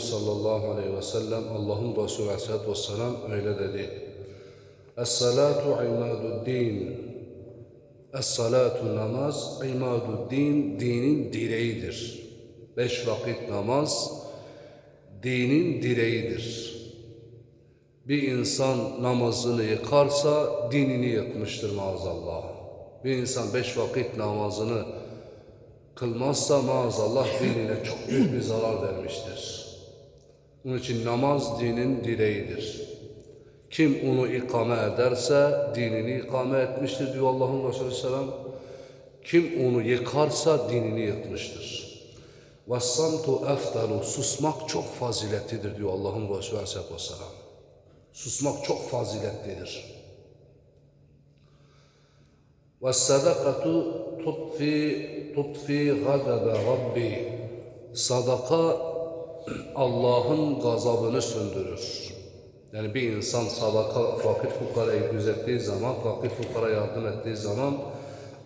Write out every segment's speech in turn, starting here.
sallallahu aleyhi ve sellem Allah'ın Resulü aleyhissalatü vesselam öyle dedi. Es-salatu imaduddin. Es-salatu namaz imaduddin dinin direğidir. Beş vakit namaz dinin direğidir. Bir insan namazını yıkarsa dinini yıkmıştır maazallah. Bir insan beş vakit namazını kılmazsa maazallah dinine çok büyük bir zarar vermiştir. Onun için namaz dinin direğidir. Kim onu ikame ederse dinini ikame etmiştir diyor Allah'ın Resulü Selam. Kim onu yıkarsa dinini yıkmıştır. Vessamtu efdalu susmak çok faziletlidir diyor Allah'ın Resulü Aleyhisselatü Susmak çok faziletlidir. Ve sadakatu tutfi tutfi gadebe rabbi. Sadaka Allah'ın gazabını söndürür. Yani bir insan sadaka fakir fukarayı gözettiği zaman, fakir fukara yardım ettiği zaman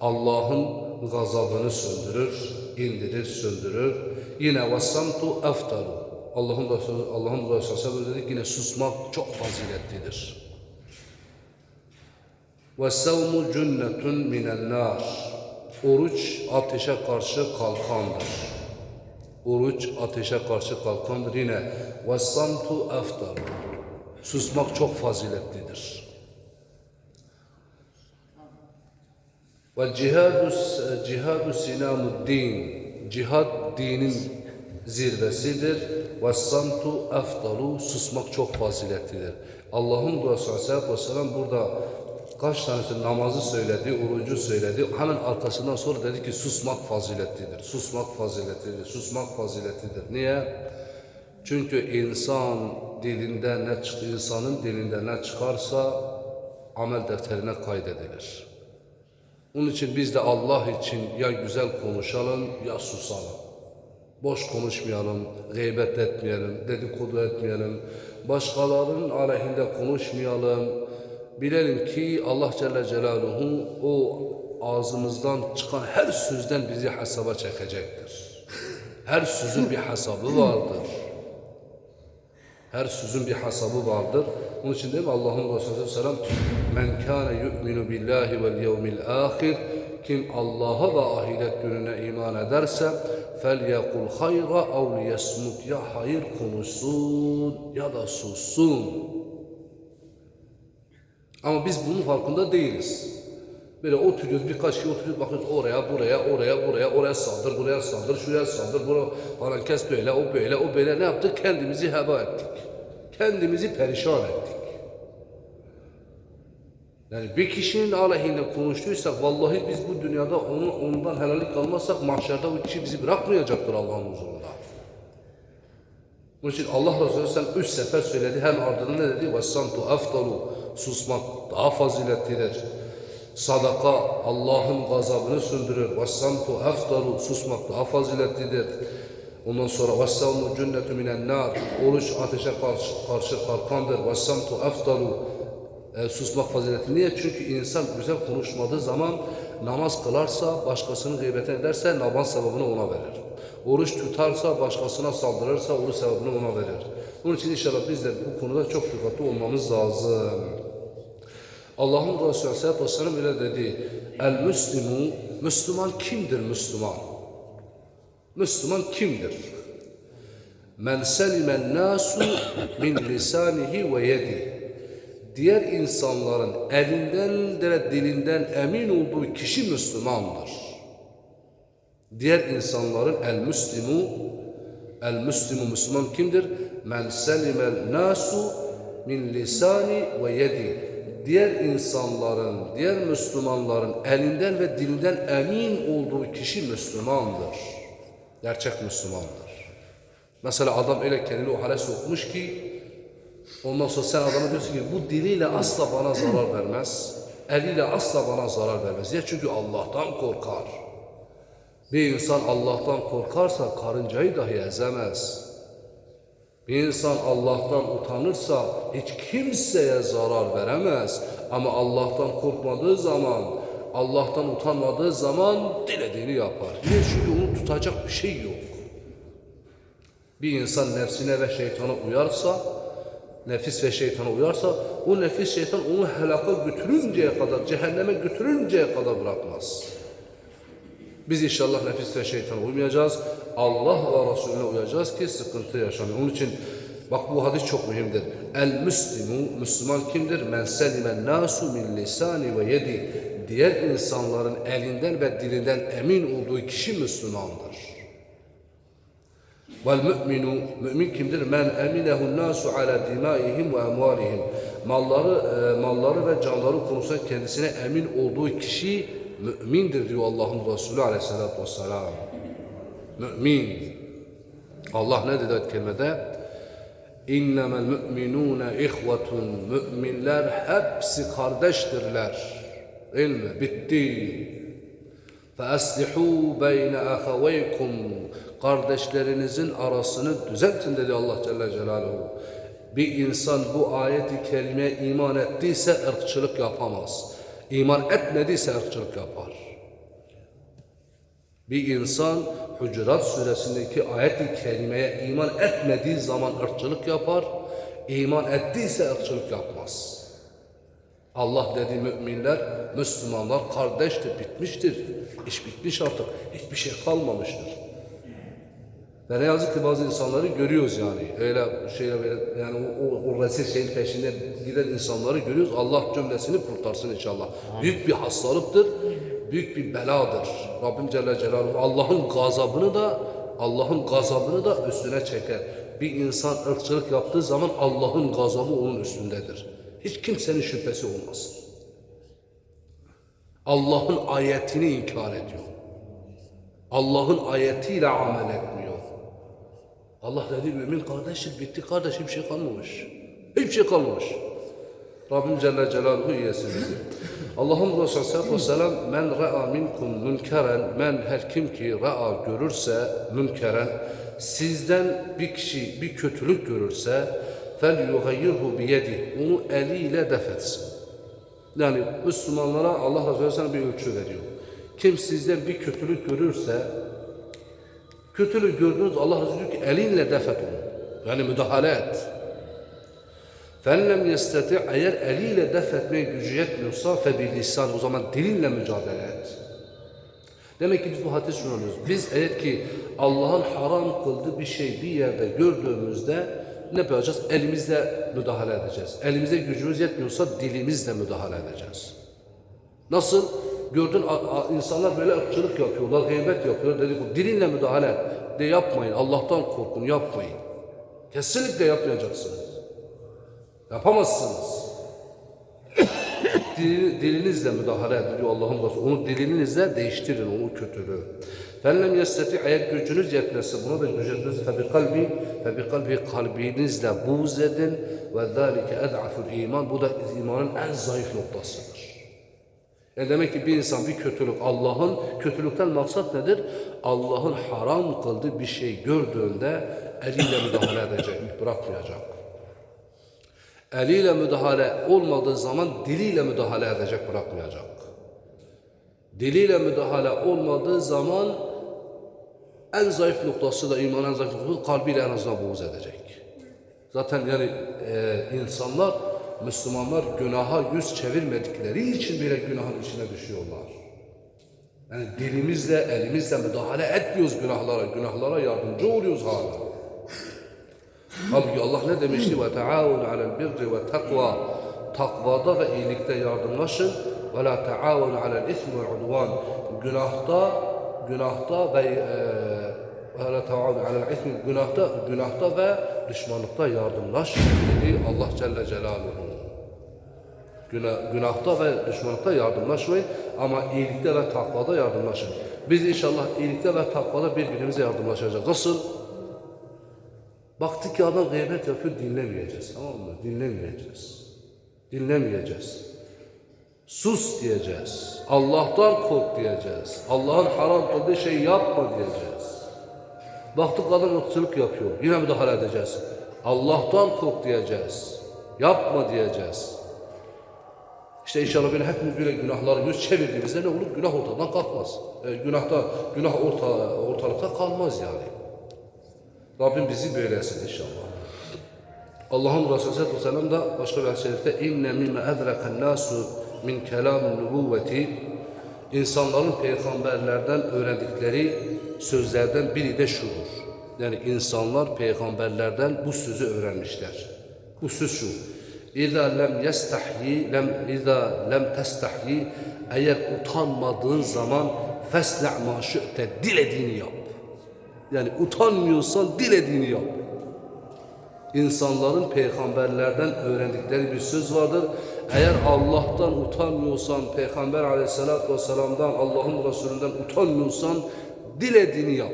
Allah'ın gazabını söndürür, indirir, söndürür. Yine vasamtu eftaru. Allah'ın Resulü Allah'ın Resulü dedi yine susmak çok faziletlidir. Ve savmu cünnetun minen nar. Oruç ateşe karşı kalkandır. Oruç ateşe karşı kalkandır. Yine ve samtu eftaru. Susmak çok faziletlidir. Ve cihadu, cihadu sinamuddin. Cihad dinin zirvesidir. Ve samtu eftalu. Susmak çok faziletlidir. Allah'ın duası aleyhissalatü vesselam burada kaç tanesi namazı söyledi, orucu söyledi. Hemen arkasından sonra dedi ki susmak faziletlidir. Susmak faziletlidir. Susmak faziletlidir. Niye? Çünkü insan dilinde ne insanın dilinde ne çıkarsa amel defterine kaydedilir. Onun için biz de Allah için ya güzel konuşalım ya susalım. Boş konuşmayalım, gıybet etmeyelim, dedikodu etmeyelim, başkalarının aleyhinde konuşmayalım. Bilelim ki Allah Celle Celaluhu o ağzımızdan çıkan her sözden bizi hesaba çekecektir. Her sözün bir hesabı vardır. Her sözün bir hesabı vardır. Onun için değil mi Allah'ın Resulü Selam Men kâne yu'minu billahi vel yevmil âhir Kim Allah'a ve ahiret gününe iman ederse yekul hayra ev liyesmut ya hayır konuşsun ya da sussun. Ama biz bunun farkında değiliz. Böyle oturuyoruz birkaç kişi oturuyoruz bakıyoruz oraya buraya oraya buraya oraya saldır buraya saldır şuraya saldır buraya falan kes böyle o böyle o böyle ne yaptık kendimizi heba ettik. Kendimizi perişan ettik. Yani bir kişinin aleyhinde konuştuysak vallahi biz bu dünyada onu ondan helallik almazsak mahşerde o kişi bizi bırakmayacaktır Allah'ın huzurunda. Bunun için Allah Resulü sen üç sefer söyledi. Hem ardından ne dedi? وَالسَّمْتُ aftalu Susmak daha faziletlidir. Sadaka Allah'ın gazabını söndürür. Vessamtu eftaru susmak daha faziletlidir. Ondan sonra vessamtu cünnetü minen nar oruç ateşe karşı, karşı kalkandır. Vessamtu eftaru e, susmak fazileti. Niye? Çünkü insan güzel konuşmadığı zaman namaz kılarsa, başkasını gıybet ederse namaz sevabını ona verir. Oruç tutarsa, başkasına saldırırsa oruç sevabını ona verir. Onun için inşallah biz de bu konuda çok dikkatli olmamız lazım. Allah'ın Resulü Aleyhisselatü Vesselam öyle dedi. El Müslümu, Müslüman kimdir Müslüman? Müslüman kimdir? Men selimen nasu min lisanihi ve yedi. Diğer insanların elinden ve dilinden emin olduğu kişi Müslümandır. Diğer insanların el müslimu el müslimu Müslüman kimdir? Men selimel nasu min lisani ve yedi. Diğer insanların, diğer Müslümanların elinden ve dilinden emin olduğu kişi Müslümandır. Gerçek Müslümandır. Mesela adam öyle kendini o hale sokmuş ki ondan sonra sen adama diyorsun ki bu diliyle asla bana zarar vermez. Eliyle asla bana zarar vermez. Niye? Çünkü Allah'tan korkar. Bir insan Allah'tan korkarsa karıncayı dahi ezemez. Bir insan Allah'tan utanırsa hiç kimseye zarar veremez. Ama Allah'tan korkmadığı zaman, Allah'tan utanmadığı zaman dilediğini yapar. Niye? Çünkü onu tutacak bir şey yok. Bir insan nefsine ve şeytana uyarsa, nefis ve şeytana uyarsa, o nefis şeytan onu helaka götürünceye kadar, cehenneme götürünceye kadar bırakmaz. Biz inşallah nefis ve şeytana uymayacağız. Allah ve Resulüne uyacağız ki sıkıntı yaşamayalım. Onun için bak bu hadis çok mühimdir. El müslimu, Müslüman kimdir? Men selimen nasu min lisani ve yedi. Diğer insanların elinden ve dilinden emin olduğu kişi Müslümandır. Vel mü'minu, mümin kimdir? Men eminehu nasu ala dimaihim ve emvalihim. Malları, e, malları ve canları konusunda kendisine emin olduğu kişi mümindir diyor Allah'ın Resulü aleyhissalatü vesselam. Mümin. Allah ne dedi ayet kerimede? İnnemel müminune ihvetun. Müminler hepsi kardeştirler. Değil mi? Bitti. فَأَسْلِحُوا بَيْنَ أَخَوَيْكُمْ Kardeşlerinizin arasını düzeltin dedi Allah Celle Celaluhu. Bir insan bu ayeti kerimeye iman ettiyse ırkçılık yapamaz. İman etmediyse ırkçılık yapar. Bir insan Hucurat suresindeki ayet-i kerimeye iman etmediği zaman ırkçılık yapar. İman ettiyse ırkçılık yapmaz. Allah dedi müminler, Müslümanlar kardeştir, bitmiştir. İş bitmiş artık. Hiçbir şey kalmamıştır. Ve ne yazık ki bazı insanları görüyoruz yani. Öyle şeyler böyle yani o, o, rezil şeyin peşinde giden insanları görüyoruz. Allah cümlesini kurtarsın inşallah. Büyük bir hastalıktır. Büyük bir beladır. Rabbim Celle Celaluhu Allah'ın gazabını da Allah'ın gazabını da üstüne çeker. Bir insan ırkçılık yaptığı zaman Allah'ın gazabı onun üstündedir. Hiç kimsenin şüphesi olmasın. Allah'ın ayetini inkar ediyor. Allah'ın ayetiyle amel etmiyor. Allah dedi mümin kardeştir, bitti kardeş, hiçbir şey kalmamış. Hiçbir şey kalmamış. Rabbim Celle Celaluhu iyesin bizi. Allah'ın Resulü sallallahu aleyhi ve sellem men ra'a minkum münkeren men her kim ki ra'a görürse münkeren sizden bir kişi bir kötülük görürse fel yuhayyirhu biyedi onu eliyle def etsin. Yani Müslümanlara Allah Resulü sana bir ölçü veriyor. Kim sizden bir kötülük görürse kötülük gördünüz Allah Resulü diyor ki elinle def et onu. Yani müdahale et. Fenlem yesteti eğer eliyle def etmeye gücü yetmiyorsa lisan o zaman dilinle mücadele et. Demek ki biz bu hadis şunu. Biz eğer ki Allah'ın haram kıldığı bir şey bir yerde gördüğümüzde ne yapacağız? Elimizle müdahale edeceğiz. Elimize gücümüz yetmiyorsa dilimizle müdahale edeceğiz. Nasıl? Gördün insanlar böyle ırkçılık yapıyorlar, gıybet yapıyorlar. Dedik dilinle müdahale. De yapmayın. Allah'tan korkun, yapmayın. Kesinlikle yapmayacaksınız. Yapamazsınız. Dili- dilinizle müdahale ediyor Allah'ın Resulü. Onu dilinizle değiştirin onu kötülüğü. Fenlem yesteti eğer gücünüz yetmezse buna da gücünüz febi kalbi febi kalbi kalbinizle buğz edin zâlike ed'aful iman. Bu da imanın en zayıf noktasıdır. Yani demek ki bir insan bir kötülük Allah'ın kötülükten maksat nedir? Allah'ın haram kıldığı bir şey gördüğünde eliyle müdahale edecek, bırakmayacak. Eliyle müdahale olmadığı zaman diliyle müdahale edecek, bırakmayacak. Diliyle müdahale olmadığı zaman en zayıf noktası da imanın en zayıf noktası kalbiyle en azından buğz edecek. Zaten yani e, insanlar, Müslümanlar günaha yüz çevirmedikleri için bile günahın içine düşüyorlar. Yani dilimizle, elimizle müdahale etmiyoruz günahlara, günahlara yardımcı oluyoruz hala. Halbuki Allah ne demişti? Alel birri ve takva. Takvada ve iyilikte yardımlaşın. Taavun alel ismi ve udvan. Günahta, günahta ve la taavun alel ismi günahta, günahta ve düşmanlıkta yardımlaşın dedi Allah Celle Celaluhu. Günah, günahta ve düşmanlıkta yardımlaşmayın ama iyilikte ve takvada yardımlaşın. Biz inşallah iyilikte ve takvada birbirimize yardımlaşacağız. Nasıl? Baktık ki adam gıybet yapıyor dinlemeyeceğiz tamam mı? Dinlemeyeceğiz. Dinlemeyeceğiz. Sus diyeceğiz. Allah'tan kork diyeceğiz. Allah'ın haram kıldığı şeyi yapma diyeceğiz. Baktık adam ırkçılık yapıyor. Yine müdahale edeceğiz. Allah'tan kork diyeceğiz. Yapma diyeceğiz. İşte inşallah böyle hepimiz böyle günahları yüz çevirdiğimizde ne olur? Günah ortadan kalkmaz. E, günahta, günah orta, ortalıkta kalmaz yani. Rabbim bizi böyle etsin inşallah. Allah'ın Resulü Sallallahu Aleyhi ve Sellem de başka bir şerifte inne mimme edraken nasu min kelamin nübüvveti insanların peygamberlerden öğrendikleri sözlerden biri de şudur. Yani insanlar peygamberlerden bu sözü öğrenmişler. Bu söz şu. İza lem yestahyi lem iza lem testahyi eğer utanmadığın zaman fesna ma şi'te dilediğini yap. Yani utanmıyorsan dilediğini yap. İnsanların peygamberlerden öğrendikleri bir söz vardır. Eğer Allah'tan utanmıyorsan, Peygamber aleyhissalatü vesselam'dan, Allah'ın Resulünden utanmıyorsan dilediğini yap.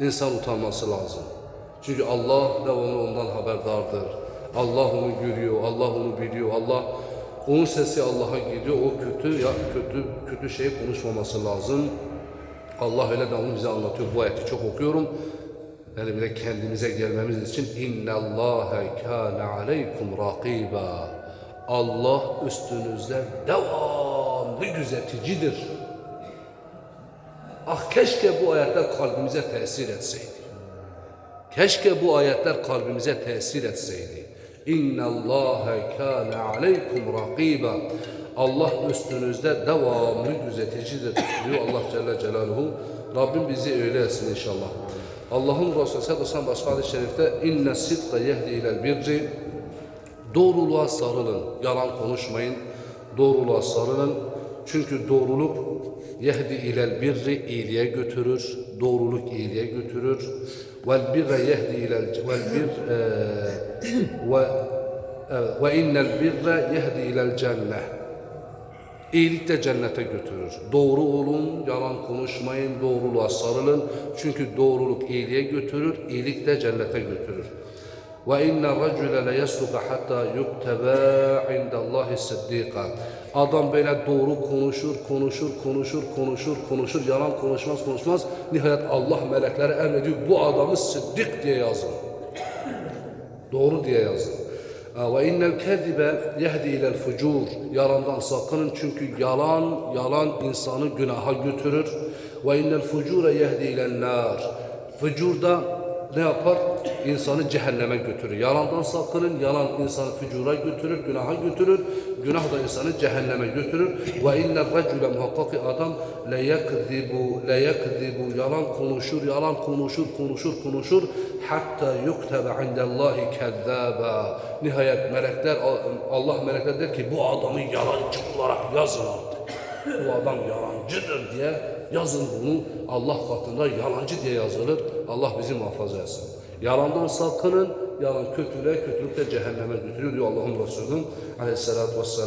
İnsan utanması lazım. Çünkü Allah onu ondan haberdardır. Allah onu görüyor, Allah onu biliyor. Allah onun sesi Allah'a gidiyor. O kötü ya kötü kötü şey konuşmaması lazım. Allah öyle devamlı bize anlatıyor. Bu ayeti çok okuyorum. Yani bile kendimize gelmemiz için inna Allahe kana aleykum rakiba. Allah üstünüzde devamlı gözeticidir. Ah keşke bu ayetler kalbimize tesir etseydi. Keşke bu ayetler kalbimize tesir etseydi. İnna Allahe kana aleykum rakiba. Allah üstünüzde devamlı gözeticidir diyor Allah Celle Celaluhu. Rabbim bizi öyle etsin inşallah. Allah'ın Resulü sallallahu başka hadis-i şerifte inne sidqa yehdi ilel birri Doğruluğa sarılın, yalan konuşmayın. Doğruluğa sarılın. Çünkü doğruluk yehdi ilel birri iyiliğe götürür. Doğruluk iyiliğe götürür. Vel birre yehdi ilel vel bir e, ve evet, ve innel birre yehdi ilel cenneh. İyilik de cennete götürür. Doğru olun, yalan konuşmayın, doğruluğa sarılın. Çünkü doğruluk iyiliğe götürür, iyilik de cennete götürür. İnne racule le yesluka hatta yuktebe indallahi sıddika. Adam böyle doğru konuşur, konuşur, konuşur, konuşur, konuşur, yalan konuşmaz, konuşmaz. Nihayet Allah meleklere emrediyor, bu adamı sıddık diye yazın. Doğru diye yazın. Ve innel kezibe yehdi ilel fucur. Yalandan sakının çünkü yalan, yalan insanı günaha götürür. Ve innel fucure yehdi ilel nar. Fucur da ne yapar? İnsanı cehenneme götürür. Yalandan sakının, yalan insanı fücura götürür, günaha götürür. Günah da insanı cehenneme götürür. Ve inne racule muhakkaki adam le yekzibu, le yekzibu, yalan konuşur, yalan konuşur, konuşur, konuşur. Hatta yuktebe indallahi kezzaba. Nihayet melekler, Allah melekler der ki bu adamı yalancı olarak yazın artık. Bu adam yalancıdır diye yazın bunu. Allah katında yalancı diye yazılır. Allah bizi muhafaza etsin. Yalandan sakının. Yalan kötülüğe, kötülük de cehenneme götürüyor diyor Allah'ın Resulü aleyhissalatü vesselam.